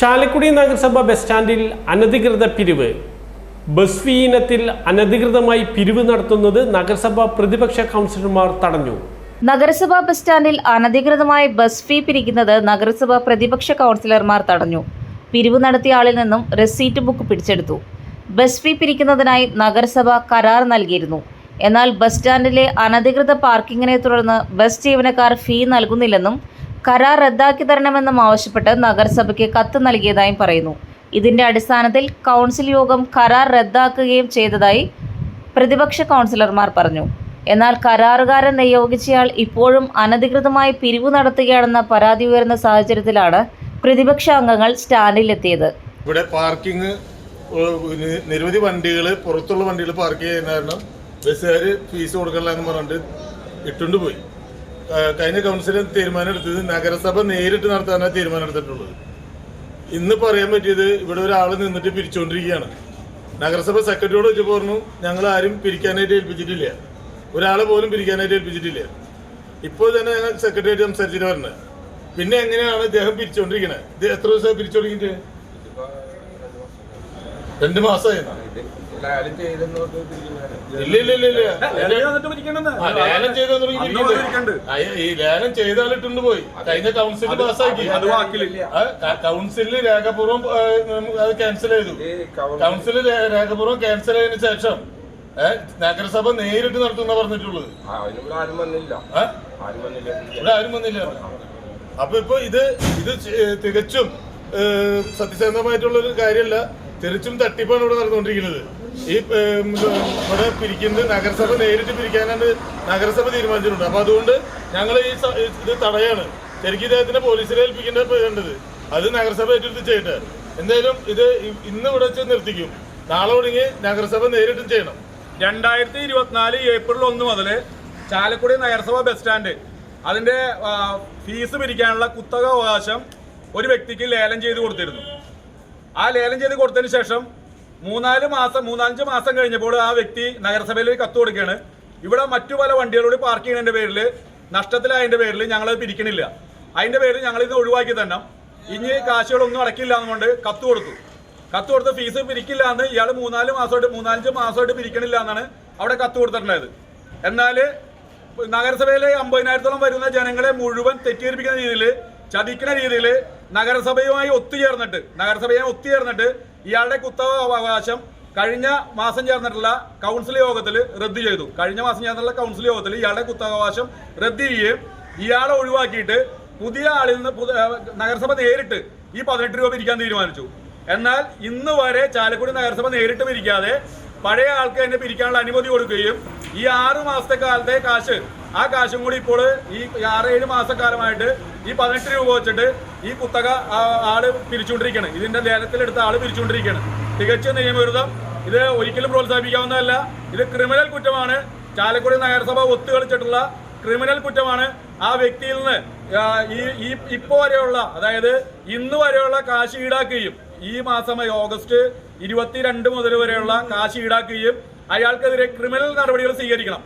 ചാലക്കുടി നഗരസഭ ബസ് സ്റ്റാൻഡിൽ അനധികൃത പിരിവ്. ബസ് ഫീ ഇനത്തിൽ അനധികൃതമായി പിരിവ് നടത്തുന്നത് നഗരസഭ പ്രതിപക്ഷ കൗൺസിലർമാർ തടഞ്ഞു. നഗരസഭാ ബസ് സ്റ്റാൻഡിൽ അനധികൃതമായി ബസ് ഫീ പിരിക്കുന്നത് നഗരസഭ പ്രതിപക്ഷ കൗൺസിലർമാർ തടഞ്ഞു. പിരിവ് നടത്തിയ ആളിൽ നിന്നും റെസീറ്റ് ബുക്ക് പിടിച്ചെടുത്തു. ബസ് ഫീ പിരിക്കുന്നതിനായി നഗരസഭ കരാർ നൽകിയിരുന്നു. എന്നാൽ ബസ് സ്റ്റാൻഡിലെ അനധികൃത പാർക്കിങ്ങിനെ തുടർന്ന് ബസ് ജീവനക്കാർ ഫീ നൽകുന്നില്ലെന്നും കരാർ റദ്ദാക്കി തരണമെന്നും ആവശ്യപ്പെട്ട് നഗരസഭയ്ക്ക് കത്ത് നൽകിയതായും പറയുന്നു. ഇതിന്റെ അടിസ്ഥാനത്തിൽ കൗൺസിൽ യോഗം കരാർ റദ്ദാക്കുകയും ചെയ്തതായി പ്രതിപക്ഷ കൗൺസിലർമാർ പറഞ്ഞു. എന്നാൽ കരാറുകാരൻ നിയോഗിച്ചയാൾ ഇപ്പോഴും അനധികൃതമായി പിരിവ് നടത്തുകയാണെന്ന പരാതി ഉയർന്ന സാഹചര്യത്തിലാണ് പ്രതിപക്ഷ അംഗങ്ങൾ സ്റ്റാൻഡിലെത്തിയത്. ഇവിടെ പാർക്കിംഗ് നിരവധി വണ്ടികൾ പുറത്തുള്ള വണ്ടികൾ പാർക്ക് ചെയ്യുന്ന കാരണം ബസ്സുകാർ ഫീസ് കൊടുക്കണില്ല എന്ന് പറഞ്ഞിട്ട് ഇട്ടുകൊണ്ട് പോയി. കഴിഞ്ഞ കൗൺസിലിൽ തീരുമാനം എടുത്തത് നഗരസഭ നേരിട്ട് നടത്താനാണ് തീരുമാനം എടുത്തിട്ടുള്ളത്. ഇന്ന് പറയാൻ പറ്റിയത് ഇവിടെ ഒരാൾ നിന്നിട്ട് പിരിച്ചുകൊണ്ടിരിക്കുകയാണ് നഗരസഭ സെക്രട്ടറിയോട് വെച്ച് പറഞ്ഞു ഞങ്ങൾ ആരും പിരിക്കാനായിട്ട് ഏൽപ്പിച്ചിട്ടില്ല. ഒരാളെ പോലും പിരിക്കാനായിട്ട് ഏൽപ്പിച്ചിട്ടില്ല. ഇപ്പോൾ തന്നെ ഞങ്ങൾ സെക്രട്ടറിയായിട്ട് സംസാരിച്ചിട്ട് പറഞ്ഞത് പിന്നെ എങ്ങനെയാണ് ഇദ്ദേഹം പിരിച്ചുകൊണ്ടിരിക്കുന്നത് ഇത് എത്ര ദിവസമായി പിരിച്ചുകൊണ്ടിരിക്കുന്നത് രണ്ട് മാസമായി ലാലം. ഈ ലേലം ചെയ്താലിട്ടുണ്ട് പോയി. കഴിഞ്ഞ കൗൺസിൽ പാസ്സാക്കി കൗൺസിലിൽ രേഖപൂർവം അത് ക്യാൻസൽ ചെയ്തു. കൗൺസിൽ രേഖപൂർവം ക്യാൻസൽ ചെയ്തതിനു ശേഷം നഗരസഭ നേരിട്ട് നടത്തുന്ന പറഞ്ഞിട്ടുള്ളത്. ആരും വന്നില്ല. ഇവിടെ ആരും അപ്പൊ ഇപ്പൊ ഇത് ഇത് തികച്ചും സത്യസന്ധമായിട്ടുള്ള ഒരു കാര്യമല്ല തികച്ചും തട്ടിപ്പാണ് ഇവിടെ നടന്നുകൊണ്ടിരിക്കുന്നത്. ഈ ഇവിടെ പിരിക്കുന്നത് നഗരസഭ നേരിട്ട് പിരിക്കാനാണ് നഗരസഭ തീരുമാനിച്ചിട്ടുണ്ട്. അപ്പൊ അതുകൊണ്ട് ഞങ്ങൾ ഈ ഇത് തടയാണ്. ശരിക്കും ഇദ്ദേഹത്തിന്റെ പോലീസിനെ ഏൽപ്പിക്കേണ്ട വേണ്ടത് അത് നഗരസഭ ഏറ്റെടുത്ത് ചെയ്യട്ടെ. എന്തായാലും ഇത് ഇന്ന് ഇവിടെ വെച്ച് നിർത്തിക്കും. നാളെ തുടങ്ങി നഗരസഭ നേരിട്ടും ചെയ്യണം. രണ്ടായിരത്തി ഇരുപത്തിനാല് ഏപ്രിൽ ഒന്ന് മുതൽ ചാലക്കുടി നഗരസഭ ബസ് സ്റ്റാൻഡ് അതിന്റെ ഫീസ് പിരിക്കാനുള്ള കുത്തക അവകാശം ഒരു വ്യക്തിക്ക് ലേലം ചെയ്ത് കൊടുത്തിരുന്നു. ആ ലേലം ചെയ്ത് കൊടുത്തതിന് ശേഷം മൂന്നാൽ മാസം മൂന്നാലഞ്ച് മാസം കഴിഞ്ഞപ്പോൾ ആ വ്യക്തി നഗരസഭയിൽ കത്ത് കൊടുക്കുകയാണ്. ഇവിടെ മറ്റു പല വണ്ടികളോട് പാർക്ക് ചെയ്യുന്നതിന്റെ പേരിൽ നഷ്ടത്തിലായതിന്റെ പേരിൽ ഞങ്ങൾ പിരിക്കണില്ല. അതിന്റെ പേരിൽ ഞങ്ങൾ ഇത് ഒഴിവാക്കി തന്നെ. ഇനി കാശുകളൊന്നും അടക്കില്ല എന്നുകൊണ്ട് കത്ത് കൊടുത്തു. കത്ത് കൊടുത്ത് ഫീസ് പിരിക്കില്ല എന്ന് ഇയാൾ മൂന്നാൽ മാസമായിട്ട് മൂന്നാലഞ്ച് മാസമായിട്ട് പിരിക്കണില്ല എന്നാണ് അവിടെ കത്ത് കൊടുത്തിട്ടുണ്ടായത് എന്നാൽ നഗരസഭയിലെ അമ്പതിനായിരത്തോളം വരുന്ന ജനങ്ങളെ മുഴുവൻ തെറ്റിദ്ധരിപ്പിക്കുന്ന രീതിയിൽ ചതിക്കുന്ന രീതിയിൽ നഗരസഭയുമായി ഒത്തുചേർന്നിട്ട് നഗരസഭയുമായി ഒത്തുചേർന്നിട്ട് ഇയാളുടെ കുത്തക അവകാശം കഴിഞ്ഞ മാസം ചേർന്നിട്ടുള്ള കൗൺസിൽ യോഗത്തിൽ റദ്ദ് ചെയ്തു. കഴിഞ്ഞ മാസം ചേർന്നിട്ടുള്ള കൗൺസിൽ യോഗത്തിൽ ഇയാളുടെ കുത്തകാവകാശം റദ്ദ് ചെയ്യുകയും ഇയാളെ ഒഴിവാക്കിയിട്ട് പുതിയ ആളിൽ നിന്ന് നഗരസഭ നേരിട്ട് ഈ പതിനെട്ട് രൂപ പിരിക്കാൻ തീരുമാനിച്ചു. എന്നാൽ ഇന്ന് വരെ ചാലക്കുടി നഗരസഭ നേരിട്ട് പിരിക്കാതെ പഴയ ആൾക്ക് തന്നെ പിരിക്കാനുള്ള അനുമതി കൊടുക്കുകയും ഈ ആറ് മാസത്തെ കാലത്തെ കാശ് ആ കാശും കൂടി ഇപ്പോൾ ഈ ആറ് ഏഴ് മാസക്കാലമായിട്ട് ഈ പതിനെട്ട് രൂപ വെച്ചിട്ട് ഈ കുത്തക ആൾ പിരിച്ചുകൊണ്ടിരിക്കുകയാണ്. ഇതിന്റെ ലേലത്തിലെടുത്ത ആൾ പിരിച്ചുകൊണ്ടിരിക്കുകയാണ്. തികച്ച നിയമവിരുദ്ധം. ഇത് ഒരിക്കലും പ്രോത്സാഹിപ്പിക്കാവുന്നതല്ല. ഇത് ക്രിമിനൽ കുറ്റമാണ്. ചാലക്കുടി നഗരസഭ ഒത്തുകളിച്ചിട്ടുള്ള ക്രിമിനൽ കുറ്റമാണ്. ആ വ്യക്തിയിൽ നിന്ന് ഈ ഈ ഇപ്പോ വരെയുള്ള അതായത് ഇന്ന് വരെയുള്ള കാശ് ഈടാക്കുകയും ഈ മാസം ഓഗസ്റ്റ് ഇരുപത്തിരണ്ട് മുതൽ വരെയുള്ള കാശ് ഈടാക്കുകയും അയാൾക്കെതിരെ ക്രിമിനൽ നടപടികൾ സ്വീകരിക്കണം.